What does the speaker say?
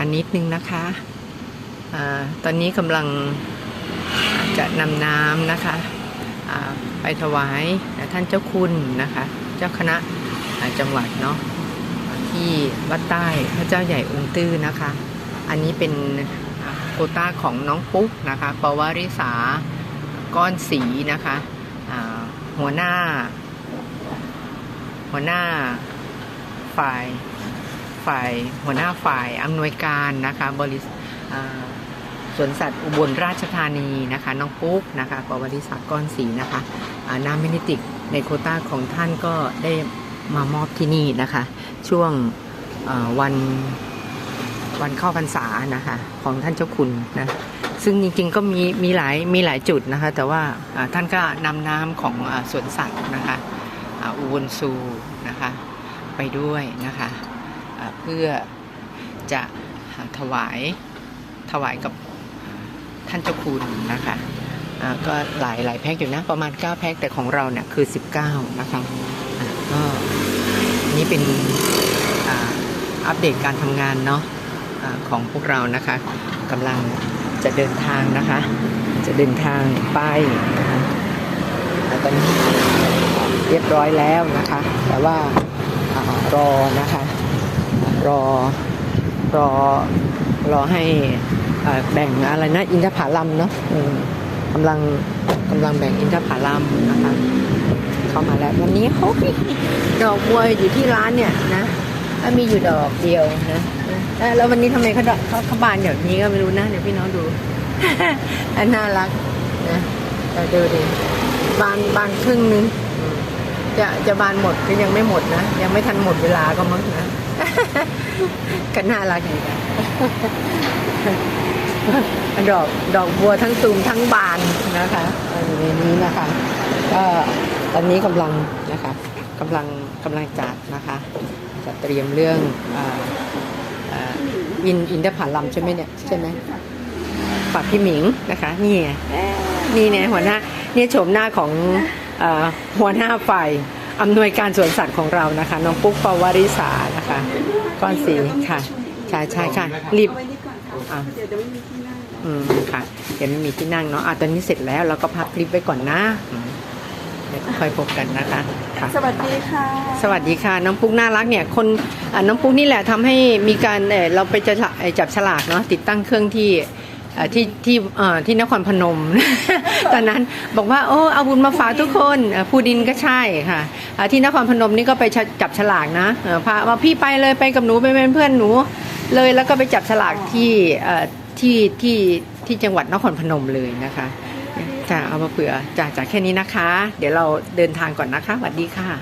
านิดนึงนะคะอาตอนนี้กำลังจะนำน้ำนะคะอ่าไปถวายท่านเจ้าคุณนะคะ เจ้าคณะจังหวัดเนาะที่วัดใต้พระเจ้าใหญ่องค์ตื้อนะคะ อันนี้เป็นโคต้าของน้องปุ๊กนะคะปวาริสาก้อนสีนะคะอ่าหัวหน้า หัวหน้าฝ่าย ฝ่ายหัวหน้าฝ่ายอำนวยการนะคะบริษอ่าสวนสัตว์อุบลราชธานีนะคะน้องปุ๊กนะคะปวาริสาก้อนสีนะคะาน้ำมินิติกในโคต้าของท่านก็ได้มามอบที่นี่นะคะ ช่วงวันวันเข้าพรรษานะคะของท่านเจ้าคุณนะซึ่งจริงๆก็มีมีหลายมีหลายจุดนะคะ แต่ว่าท่านก็นำน้ำของอสวนสัตว์นะคะอุบลซูนะคะไปด้วยนะคะ เพื่อจะถวายถวายกับท่านเจ้าคุณนะคะก็หลายหลายแพ็คอยู่นะประมาณ 9 แพ็คแต่ของเราเนี่ยคือ 19 นะคะก็นี่เป็นอัปเดตการทำงานเนาะอาของพวกเรานะคะกำลังจะเดินทางนะคะ จะเดินทางไปนะคะตอนนี้เรียบร้อยแล้วนะคะ แต่ว่าอารอนะคะ รอรอรอให้แบ่งอะไรนะอินทผลัมเนาะกำลังกำลังแบ่งอินทผลัมนะคะเข้ามาแล้ววันนี้เขาดอกบัวอยู่ที่ร้านเนี่ยนะมีอยู่ดอกเดียวนะแล้ววันนี้ทำไมเขาดอกเขาเขาบานแบบนี้ก็ไม่รู้นะเดี๋ยวพี่น้องดูอันน่ารักนะเราดูดิบานบานครึ่งนึงจะจะบานหมดก็ยังไม่หมดนะ ยังไม่ทันหมดเวลาก็มั้งนะ ก็น่ารักดีดอกดอกบัวทั้งตูมทั้งบานนะคะอยู่ในนี้นะคะก็ตอนนี้กำลังนะคะกำลังกำลังจัดนะคะ จะเตรียมเรื่องอ่าอ่าอินอินทผลัมใช่ไหมเนี่ยใช่ไหมฝากพี่หมิงนะคะนี่นี่เนี่ยหัวหน้าเนี่ยโฉมหน้าของหัวหน้าฝ่าย อำนวยการสวนสัตว์ของเรานะคะ น้องปุ๊กปวาริสานะคะก้อนสีค่ะใช่ใช่ค่ะรีบไว้นี่ก่อนค่ะอะเดี๋ยวจะไม่มีที่นั่งอืมค่ะเดี๋ยวไม่มีที่นั่งเนาะอะตอนนี้เสร็จแล้วเราก็พักคลิปไว้ก่อนนะอืมเดี๋ยวค่อยพบกันนะคะค่ะสวัสดีค่ะ สวัสดีค่ะ น้องปุ๊กน่ารักเนี่ยคนอะน้องปุ๊กนี่แหละทำให้มีการเอ่อเราไปจะเอ่อจับฉลากเนาะติดตั้งเครื่องที่เอ่อ ที่ที่เอ่อที่นครพนม ตอนนั้นบอกว่าโอ้เอาบุญมาฝากทุกคนเอ่อภูดินก็ใช่ค่ะที่นครพนมนี่ก็ไปจับฉลากนะพาว่าพี่ไปเลยไปกับหนูไปเป็นเพื่อนหนูเลยแล้วก็ไปจับฉลากที่ที่ที่ที่จังหวัดนครพนมเลยนะคะจะเอามาเผื่อจากจากแค่นี้นะคะ เดี๋ยวเราเดินทางก่อนนะคะสวัสดีค่ะ